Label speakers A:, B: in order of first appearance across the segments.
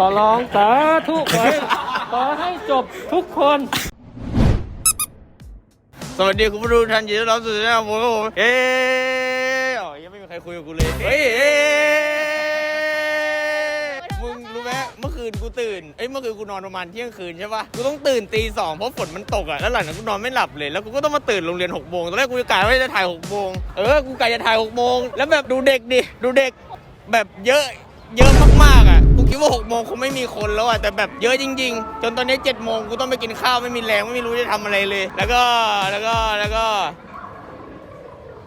A: ขอร้องสาธุขอให้ขอให้จบทุกคน
B: สวัสดีคุณผู้ดูท่านยินดีต้อนรับสู่ช่องผมครับผมเอ๊ะอ๋อยังไม่มีใครคุยกับกูเลย เฮ้ยเอ๊ะมึงรู้ไหมเมื่อคืนกูตื่น เอ้ยเมื่อคืนกูนอนประมาณเที่ยงคืนใช่ปะกูต้องตื่นตีสองเพราะฝนมันตกอะ แล้วหลังจากนั้นกูนอนไม่หลับเลย แล้วกูก็ต้องมาตื่นโรงเรียนหกโมงตอนแรกกูจะกะว่าจะถ่ายหกโมงเออ กูกะจะถ่ายหกโมงแล้วแบบดูเด็กดิ ดูเด็กแบบเยอะ เยอะมากๆอะ คิดว่าหกโมงคงไม่มีคนแล้วอะแต่แบบเยอะจริง ๆ จนตอนนี้เจ็ดโมงกูต้องไปกินข้าวไม่มีแรงไม่รู้จะทำอะไรเลย แล้วก็แล้วก็แล้วก็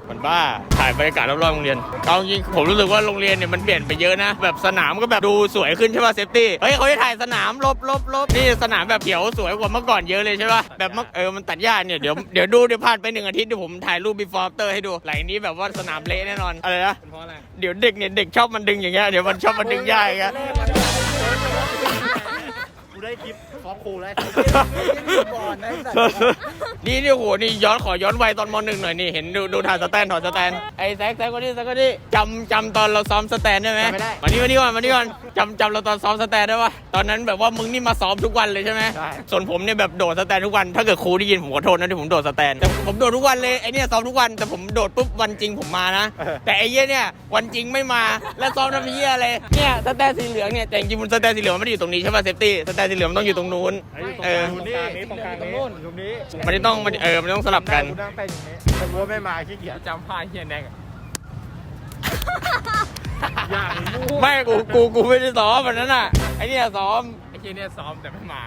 B: มันบ้าถ่ายบรรยากาศรอบๆโรงเรียนเอาจริงผมรู้สึกว่าโรงเรียนเนี่ยมันเปลี่ยนไปเยอะนะ แบบสนามก็แบบดูสวยขึ้นใช่ป่ะเซฟตี้เฮ้ยเขาจะถ่ายสนามลบลบลบนี่สนามแบบเขียวสวยกว่าเมื่อก่อนเยอะเลยใช่ป่ะแบบเมื่อเออมันตัดหญ้าเนี่ยเดี๋ยวเดี๋ยวดูเดี๋ยวผ่านไปหนึ่งอาทิตย์เดี๋ยวผมถ่ายรูป before after ให้ดูไหลงนี้แบบว่าสนามเละแน่นอนอะไรนะ
A: เป็นเพราะอะไร
B: เดี๋ยวเด็กเนี่ยเด็กชอบมันดึงอย่างเงี้ยเดี๋ยวมันชอบมันดึงหญ้าอย่างเงี้ย
C: กูได้คลิป ฟอปครูแล้วก่อนนะไอ้สัตว์
B: นี่นี่โหนี่ย้อนขอย้อนวัยตอนมหนึ่งหน่อยนี่เห็นดูดูถ่ายสแตนถอดสแตนไอ้แซกแซกก็นี่แซกก็นี่จำจำตอนเราซ้อมสแตนได้ไหม
C: ไม่ได้
B: มานี่มานี่ก่อนมานี่ก่อน จำจำเราตอนซ้อมสแตนได้ปะตอนนั้นแบบว่ามึงนี่มาซ้อมทุกวันเลยใช่ไหม
C: ใช่
B: ส่วนผมเนี่ยแบบโดดสแตนทุกวัน ถ้าเกิดครูได้ยินผมขอโทษนะที่ผมโดดสแตนแต่ผมโดดทุกวันเลยไอ้เนี่ยซ้อมทุกวันแต่ผมโดดปุ๊บวันจริงผมมานะแต่ไอ้เหี้ยเนี่ยวันจริงไม่มาแล้วซ้อมทำเหี้ยอะไรเนี่ยสแตนสีเหลืองเนี่ยแต่จริงๆมันสแตนสีเหลืองมันไม่ได้อยู่ตรงนี้ใช่ป่ะเซฟตี้สแตนสีเหลืองมันต้องอยู่ตรงนู้น เออ
C: ตรงนี้ตรงกลางนี้ตรงนี้
B: มันจะต้องมันเออมันต้องสลับกัน
C: กูนั่งเต้นอย่างนี้แต่กูว่าไม่มาขี้เกียจ
A: จำผ้าเฮียแดง อะ
C: อย่างมู
B: ไม่กูกูกูไม่ได้ซ้อมวันนั้นอะไอเนี่ยซ้อม
A: ไอ้เฮียเนี่ยซ้อมแต่ไม่มา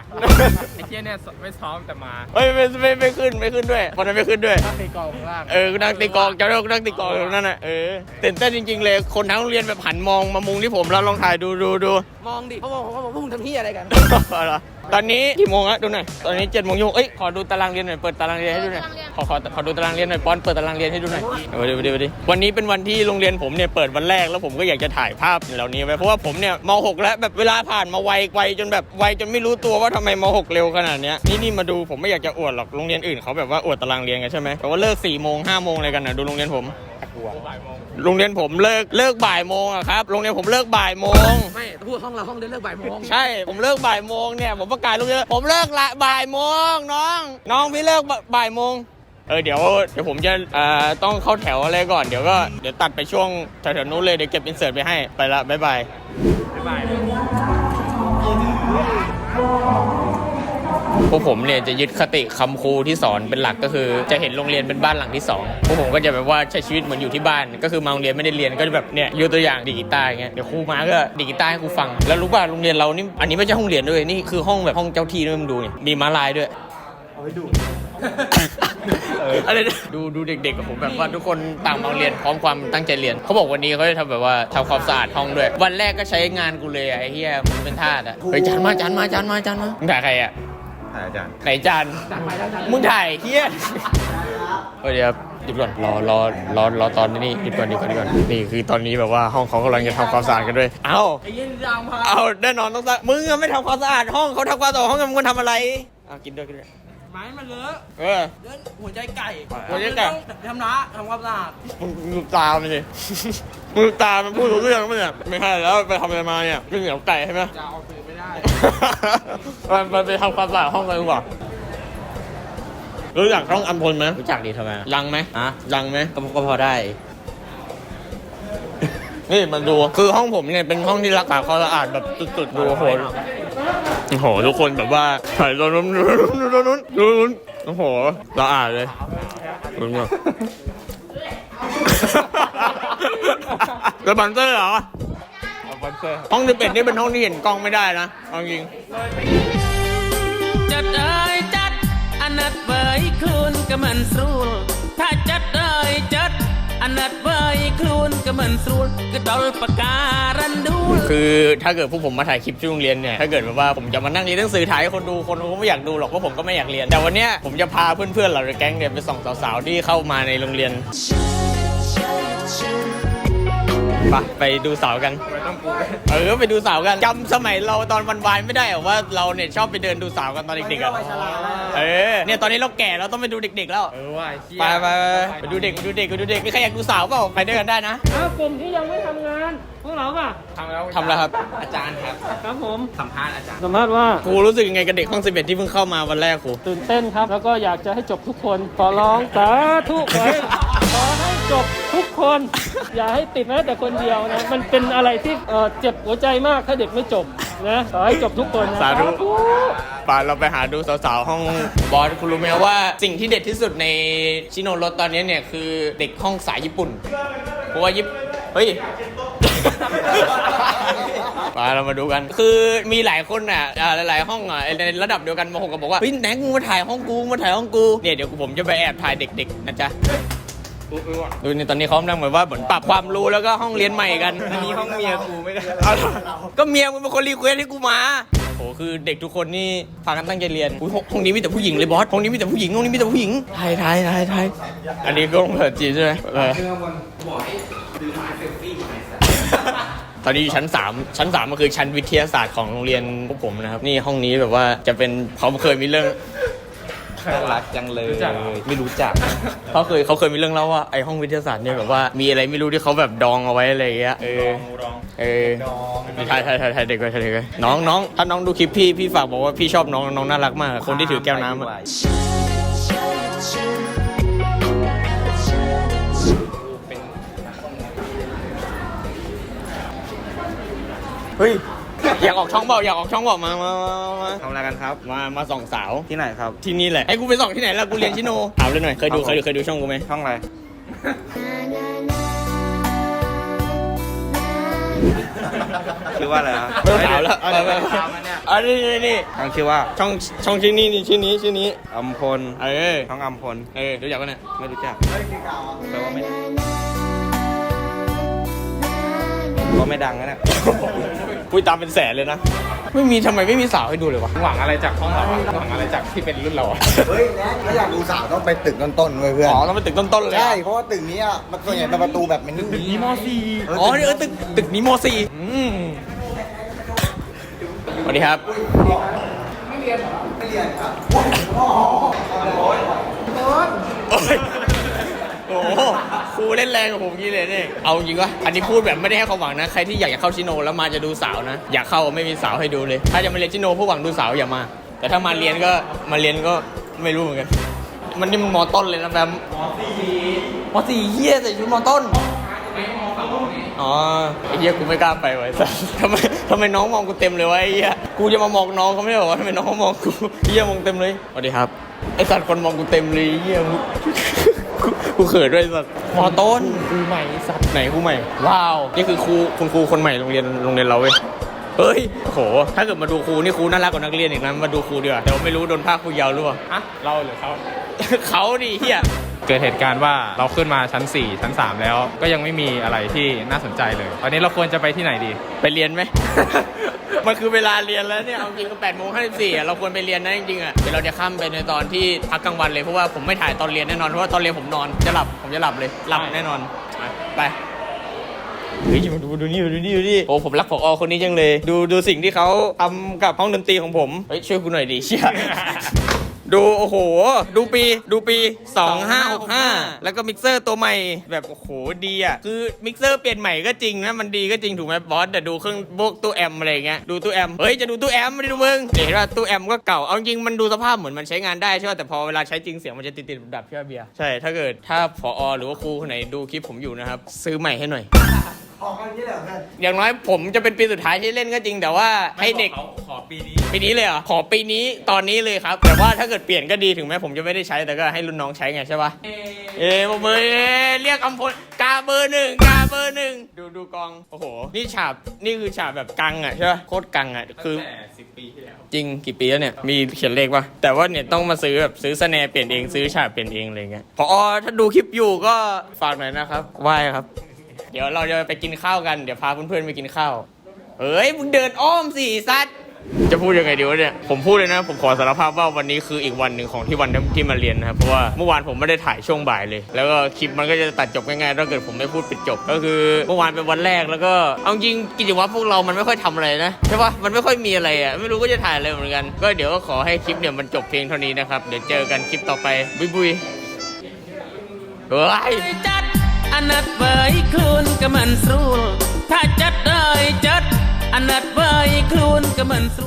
A: ไอ้เฮียเนี่ยไม่ซ้อมแต่มา
B: เฮ้ยไม่ไม่ไม่ขึ้นไม่ขึ้นด้วยวันนั้นไม่ขึ้นด้วย
C: นั่งตีกลองข้างล่าง
B: เออกูนั่งตีกลองจำได้ว่ากูนั่งตีกลองอยู่นั่นน่ะเออตื่นเต้นจริงๆเลยคนทั้งโรงเรียนแบบหันมองมามุงที่ผมแล้วลองถ่ายดูดูดู
D: มองดิเขาบอกว่าพวกมึงทำที่อะไรกัน
B: เอาเหรอตอนนี้กี่โมงอะดูหน่อย ตอนนี้เจ็ดโมงยงเอ้ย ขอดูตารางเรียนหน่อย เปิดตารางเรียนให้ดูหน่อย ขอขอขอดูตารางเรียนหน่อยปอนเปิดตารางเรียนให้ดูหน่อยเอาดูดูดูวันนี้เป็นวันที่โรงเรียนผมเนี่ยเปิดวันแรกแล้วผมก็อยากจะถ่ายภาพเหล่านี้ไว้เพราะว่าผมเนี่ยม .6 แล้วแบบเวลาผ่านมาไวไวจนแบบไวจนไม่รู้ตัวว่าทำไมม .6 เร็วขนาดเนี้ยนี่นี่มาดูผมไม่อยากจะอวดหรอกโรงเรียนอื่นเขาแบบว่าอวดตารางเรียนกันใช่ไหมแต่ว่าเลิก4ี่โมงห้าโมงอะไรกันนะดูโรงเรียนผม โรงเรียนผมเลิกเลิกบ่ายโมงอะครับโรงเรียนผมเลิกบ่ายโมง
D: ไม่พูดห้องเราห้องเรียนเลิกบ่ายโมง
B: ใช่ ผมเลิกบ่ายโมงเนี่ยผมประกาศลูกเยอะผมเลิกละบ่ายโมงน้อง น้องพี่เลิกบ่บ่ายโมงเออเดี๋ยวเดี๋ยวผมจะเอ่อต้องเข้าแถวอะไรก่อนเดี๋ยวก็เดี๋ยวตัดไปช่วงแถวๆนู้นเลยเดี๋ยวเก็บอินเสิร์ตไปให้ไปละบ๊ายบาย
A: บ๊ายบาย
B: พวกผมเนี่ยจะยึดคติคำครูที่สอนเป็นหลักก็คือ จะเห็นโรงเรียนเป็นบ้านหลังที่สองพวกผมก็จะแบบว่าใช้ชีวิตเหมือนอยู่ที่บ้าน ก็คือมาโรงเรียนไม่ได้เรียนก็จะแบบเนี่ยยกตัวอย่างดีกีตาร์อย่างเงี้ยเดี๋ยวครูมาก็ดีกีตาร์ให้ครูฟัง แล้วรู้ป่ะโรงเรียนเรานี่อันนี้ไม่ใช่ห้องเรียนด้วยนี่คือห้องแบบห้องเจ้าที่ด้วยมึงดูเนี่ยมีม้าลายด้วย
C: เอาไว้ดู
B: อะไรดูดูเด็กๆกับผมแบบว่าทุกคนต่างมาเรียนพร้อมความตั้งใจเรียนเขาบอกวันนี้เขาจะทำแบบว่าทำความสะอาดห้องด้วย วันแรกก็ใช้งานกูเลยไอ้เหี้ยมึงเป็นทาสอะเฮ้ยจานมาจานมาจานมาจานมามึงถ่ายใครอะ
C: ถ่ายอาจารย์
B: ไหนจานมึงถ่ายเหี้ยเฮ้ยเดี๋ยวหยุดก่อนรอรอรอรอตอนนี้หยุดก่อนหยุดก่อนหยุดก่อนนี่คือตอนนี้แบบว่าห้องเขากำลังจะทำความสะอาดกันด้วย เอ้า
D: ไอ้เย็นยามพา
B: เอาแน่นอนต้องสะมึงอะไม่ทำความสะอาดห้องเขาทำความสะอาดห้องกันมึงทำอะไรอะกินด้วยกินด้วย
D: ไม้มันเลอะ
B: เออ
D: เดินหัวใจไก่
B: หัวใจไก่
D: ทำนะทำความสะอาด
B: มึงมึงตามมันสิมึงตามมันพูดรู้เรื่องมั้ยเนี่ยไม่ใช่แล้วไปทำอะไรมาเนี่ยไม่เหนียวไก่ใช่ไหม
D: จะเอาคืนไม่ ได้
B: มันมันไปทำความสะอาดห้องกันดีกว่ารู้จักห้องอัมพลไหม
E: รู้จักดีทำไม
B: รังไหม
E: ฮะ
B: รังไหม
E: ก็ก็พอได้
B: นี่มันดู คือห้องผมเนี่ยเป็นห้องที่รักษาความสะอาดแบบสุดๆดูโอ้โหโอ้โหทุกคนแบบว่าถ่ายตรงนู้นนู้นนู้นนู้นนู้นโอ้โหสะอาดเลยดูเนี่ยแล้วบันเตอร์เหรอ ห้องที่เป็ดนี่เป็นห้องที่เห็นกล้องไม่ได้นะเอาจริง
F: จัดเอ้ยจัดอันนัดเบยคลูนก็เหมือนสรูลถ้าจัดเอ้ยจัดอันนัดเบยคลูนก็เหมือนสรูลก็ดอลปากการันดูล
B: คือถ้าเกิดพวกผมมาถ่ายคลิปที่โรงเรียนเนี่ยถ้าเกิดแบบว่าผมจะมานั่งเรียนหนังสือถ่ายให้คนดูคนก็ไม่อยากดูหรอกเพราะผมก็ไม่อยากเรียน แต่วันเนี้ยผมจะพาเพื่อนๆเราในแก๊งเนี่ยไปส่องสาวๆที่เข้ามาในโรงเรียน ไปไปดูสาวกัน เออไปดูสาวกันจำสมัยเราตอนวันวานไม่ได้เหรอว่าเราเนี่ยชอบไปเดินดูสาวกันตอนเด็กๆอะเออเนี่ยตอนนี้เราแก่เราต้องไปดูเด็กๆแล้ว
A: เออว่าไอ้เหี้ย
B: ไปไปไปไปดูเด็กไปดูเด็กไปดูเด็กมีใครอยากดูสาวเปล่าไปด้วยกันได้นะ
A: อ้าวกลุ่มที่ยังไม่ทำงานพ
E: วกเราป่ะ
A: ทำแล้ว
B: ทำแล้วครับ
A: อาจารย์ครับ
E: ครับผม
A: สัมภาษณ์อาจารย์
E: สัมภาษณ์ว่า
B: ครูรู้สึกยังไงกับเด็กห้อง11ที่เพิ่งเข้ามาวันแรกครู
E: ตื่นเต้นครับ แล้วก็อยากจะให้จบทุกคนขอร้องสาธุขอให้ขอให้ จบทุกคน อย่าให้ติดแม้แต่คนเดียวนะ มันเป็นอะไรที่เอ่อเจ็บหัวใจมากถ้าเด็กไม่จบนะขอให้จบทุกคนนะ
B: สาธุ ป่าเราไปหาดูสาวๆ ห้องบอสคุณรู้ไหมว่าสิ่งที่เด็ดที่สุดในชิโนรถตอนนี้เนี่ย คือเด็กห้องสายญี่ปุ่น เพราะว่าญี่ปุ่นเฮ้ย มาเรามาดูกัน คือมีหลายคนอะอ่าหลายๆห้องอะในระดับเดียวกันมาหกก็บอกว่าเฮ้ยแน็กมึงมาถ่ายห้องกูมาถ่ายห้องกูเนี่ยเดี๋ยวผมจะไปแอบถ่ายเด็กๆนะจ๊ะ ดูนี่ตอนนี้เขานั่งเหมือนว่าเหมือนปรับความรู้แล้วก็ห้องเรียนใหม่กันอันนี้ห้องเมียกูไม่ได้เอาเหรอก็เมียมึงเป็นคนรีเควสให้กูมาโหคือเด็กทุกคนนี่พากันตั้งใจเรียนอุ๊ยห้องห้องนี้มีแต่ผู้หญิงเลยบอสห้องนี้มีแต่ผู้หญิงห้องนี้มีแต่ผู้หญิงถ่ายถ่ายถ่ายถ่ายอันนี้ก็ต้องเปิดจีนใช่ไหมเออตอนนี้อยู่ชั้น 3 ชั้น3ก็คือชั้นวิทยาศาสตร์ของโรงเรียนพวกผมนะครับ นี่ห้องนี้แบบว่าจะเป็นเขาเคยมีเรื่อง
A: รักจังเลยไม่รู้จัก
B: เขาเคยเขาเคยมีเรื่องเล่าว่าไอห้องวิทยาศาสตร์เนี่ยแบบว่ามีอะไรไม่รู้ที่เขาแบบดองเอาไว้อะไรอย่างเงี้ยเออเออถ่ายถ่ายถ่ายถ่ายเด็กไว้ถ่ายเด็กไว้น้องน้องถ้าน้องดูคลิปพี่พี่ฝากบอกว่าพี่ชอบน้องน้องน่ารักมากคนที่ถือแก้วน้ำอะ เฮ้ย อยากออกช่องเปล่าอยากออกช่องเปล่ามามามามา
A: ทำอะไรกันครับ
B: มามาส่องสาว
A: ที่ไหนครับ
B: ที่นี่แหละให้กูไปส่องที่ไหนล่ะกูเรียนชิโนถามเลยหน่อยเคยดู
A: ครับ
B: เค
A: ผม
B: ยดูเคยดูช่องกูไหม
A: ช่องอะไรชื่อว่าอะไรครับ
B: ไม่ต้องถามแล้ว
A: เดี๋ยวเดี๋ยวถามอันเนี้ย
B: อันนี้นี่นี่
A: ช่องชื่อว่า
B: ช่องช่องชื่อนี้นี่ชื่อนี้ชื่อนี้
A: อัมพล
B: เออ
A: ช่องอัมพล
B: เออรู้จักกันเนี่ย
A: ไม่รู้จักแปลว่าไม่ก็ไม่ดังนะเนี่ย
B: คุยตามเป็นแสนเลยนะ ไม่มีทำไมไม่มีสาวให้ดูเลยวะ
A: หวังอะไรจากห้องเราอะหวังอะไรจากที่เป็นรุ่นเราอะ
C: เฮ้ยแน็กถ้าอยากดูสาวต้องไปตึกต้นๆเว้ยเพื่อน
B: อ๋อต้องเป็นตึกต้นๆเลย
C: ใช่ เพราะว่าตึกนี้อะมันส่วนใหญ่เป็นประตูแบบมันตึกนี้มอสี
B: อ๋อนี่เออตึกตึกนี้โมซีอืมสวัสดีครับ
C: ไม่เรียนครับ
B: โอ้ยโอ้โห รูเล่นแรงกับผมงี้เลยเนี่ยเอาจริงวะอันนี้พูดแบบไม่ได้ให้ความหวังนะ ใครที่อยากจะเข้าชิโนแล้วมาจะดูสาวนะ อยากเข้าไม่มีสาวให้ดูเลย ถ้าจะมาเรียนชิโนเพื่อหวังดูสาวอย่ามา แต่ถ้ามาเรียนก็มาเรียนก็ไม่รู้เหมือนกัน มันนี่มันมอต้นเลยนะแบมมอสี่มอสี่เฮียใส่ชุดมอต้นอ๋อไอ้เหี้ยกูไม่กล้าไปไว้สัสทำไมทำไมน้องมองกูเต็มเลยวะไอ้เหี้ยกูจะมามองน้องเขาไม่ได้บอกว่าทำไมน้องเขามองกูไอ้เหี้ยมองเต็มเลยสวัสดีครับไอ้สัตว์คนมองกูเต็มเลยไอ้เหี้ย กูกูกูเขินด้วยไอ้สัตว์มอต้นครูใหม่สัตว์ไหนครูใหม่ ว้าว นี่คือครูคุณครูคนใหม่โรงเรียนโรงเรียนเราเว้ยเฮ้ยโห ถ้าเกิดมาดูครูนี่ครูน่ารักกว่านักเรียนอีกนะมาดูครูดีกว่าแต่ว่าไม่รู้โดนภาคครูยาวหรือเปล่า
A: ฮะเราหรือเขา
B: เขาดิเหี้ย
G: เกิดเหตุการณ์ว่าเราขึ้นมาชั้น 4 ชั้น 3 แล้ว ก็ยังไม่มีอะไรที่น่าสนใจเลย ตอนนี้เราควรจะไปที่ไหนดี
B: ไปเรียนไหม มันคือเวลาเรียนแล้วเนี่ย เอาจริงก็แปดโมงห้าสิบสี่เราควรไปเรียนนะจริงๆอะ เดี๋ยวเราจะข้ามไปในตอนที่พักกลางวันเลยเพราะว่าผมไม่ถ่ายตอนเรียนแน่นอนเพราะว่าตอนเรียนผมนอนจะหลับผมจะหลับเลยหลับแน่นอนไปเฮ้ยมาดูดูนี่ดูนี่ดูนี่โอ้ผมรักผอคนนี้จังเลย ดูดูสิ่งที่เขาทำกับห้องดนตรีของผมเฮ้ยช่วยกูหน่อยดิเชี่ย ดูโอ้โห ดูปีดูปี 2565 แล้วก็มิกเซอร์ตัวใหม่แบบโอ้โหดีอะ คือมิกเซอร์เปลี่ยนใหม่ก็จริงนะ มันดีก็จริงถูกไหมบอสแต่ดูเครื่องพวกตู้แอมอะไรอย่างเงี้ยดูตู้แอมเฮ้ยจะดูตู้แอมไม่ได้ดูมึงเห็นว่าตู้แอมก็เก่าเอาจริงมันดูสภาพเหมือนมันใช้งานได้ใช่ป่ะแต่พอเวลาใช้จริงเสียงมันจะติดติดๆดับๆใช่ป่ะเบียร์ใช่ถ้าเกิดถ้าผอหรือว่าครูคนไหนดูคลิปผมอยู่นะครับซื้อใหม่ให้หน่อย
C: ของกันนี่แหละเพื่อน
B: อย่างน้อยผมจะเป็นปีสุดท้ายที่เล่นก็จริง แต่ว่าให้เด็ก
A: ขอปีนี้
B: ปีนี้เลยเหรอ ขอปีนี้ตอนนี้เลยครับ แต่ว่าถ้าเกิดเปลี่ยนก็ดีถึงแม้ผมจะไม่ได้ใช้แต่ก็ให้รุ่นน้องใช้ไงใช่ปะเอ๊ะบอกเบอร์เอ๊ะเรียกอำพลกาเบอร์หนึ่งกาเบอร์หนึ่งดูดูกอง โอ้โห นี่ฉาบ นี่คือฉาบแบบกังอะใช่ปะโคตรกังอะ คือ
A: แต่สิบปีที่แล้ว
B: จริงกี่ปีแล้วเนี่ย มีเขียนเลขปะแต่ว่าเนี่ยต้องมาซื้อแบบซื้อสแนร์เปลี่ยนเองซื้อฉาบเปลี่ยนเองอะไรเงี้ยพอถ้าดูคลิปอยู่ก็ฝากหน่อยนะครับไหว้ครับ เดี๋ยวเราจะไปกินข้าวกัน เดี๋ยวพาเพื่อนๆไปกินข้าว เฮ้ย มึงเดินอ้อมสิซัดจะพูดยังไงดีวะเนี่ย ผมพูดเลยนะ ผมขอสารภาพว่าวันนี้คืออีกวันหนึ่งของที่วันที่มาเรียนนะครับ เพราะว่าเมื่อวานผมไม่ได้ถ่ายช่วงบ่ายเลย แล้วก็คลิปมันก็จะตัดจบง่ายๆ ถ้าเกิดผมไม่พูดปิดจบ ก็คือเมื่อวานเป็นวันแรก แล้วก็ เอาจริงกิจวัตรพวกเรามันไม่ค่อยทำอะไรนะ ใช่ปะมันไม่ค่อยมีอะไรอะ ไม่รู้ก็จะถ่ายอะไรเหมือนกัน ก็เดี๋ยวก็ขอให้คลิปเนี่ยมันจบเพียงเท่านี้นะครับ เดี๋ยวเจอกันคลิปต่อไปบุยบุยเฮ้ย
F: จัดอันนัดเบยคลุนก็มันส